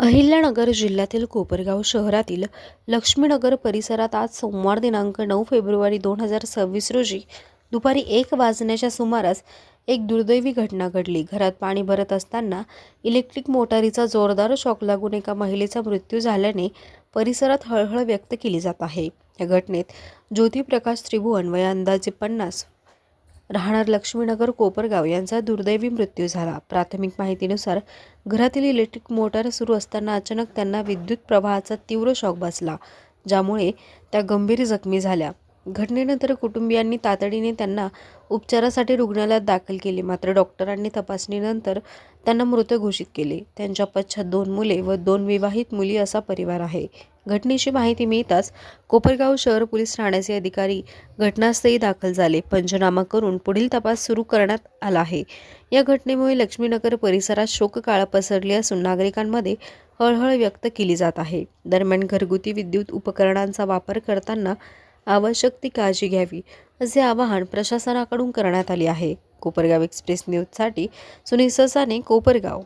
अहिल्यानगर जिल्ह्यातील कोपरगाव शहरातील लक्ष्मीनगर परिसरात आज सोमवार दिनांक नऊ फेब्रुवारी दोन हजार सव्वीस रोजी दुपारी एक वाजण्याच्या सुमारास एक दुर्दैवी घटना घडली. घरात पाणी भरत असताना इलेक्ट्रिक मोटारीचा जोरदार शॉक लागून एका महिलेचा मृत्यू झाल्याने परिसरात हळहळ व्यक्त केली जात आहे. या घटनेत ज्योतिप्रकाश त्रिभुवन वय अंदाजे पन्नास राहणार लक्ष्मीनगर कोपरगाव यांचा दुर्दैवी मृत्यू झाला. प्राथमिक माहितीनुसार घरातील इलेक्ट्रिक मोटार सुरू असताना अचानक त्यांना विद्युत प्रवाहाचा तीव्र शॉक बसला ज्यामुळे त्या गंभीर जखमी झाल्या. घटनेनंतर कुटुंबियांनी तातडीने त्यांना उपचारासाठी रुग्णालयात दाखल केले. मात्र डॉक्टरांनी तपासणीनंतर त्यांना मृत घोषित केले. त्यांच्या पश्चात दोन मुले व दोन विवाहित मुली असा परिवार आहे. घटनेची माहिती मिळताच कोपरगाव शहर पोलीस ठाण्याचे अधिकारी घटनास्थळी दाखल झाले. पंचनामा करून पुढील तपास सुरू करण्यात आला आहे. या घटनेमुळे लक्ष्मीनगर परिसरात शोककाळ पसरली असून नागरिकांमध्ये हळहळ व्यक्त केली जात आहे. दरम्यान घरगुती विद्युत उपकरणांचा वापर करताना आवश्यक ती काळजी घ्यावी असे आवाहन प्रशासनाकडून करण्यात आले आहे. कोपरगाव एक्सप्रेस न्यूजसाठी सुनील ससाने कोपरगाव.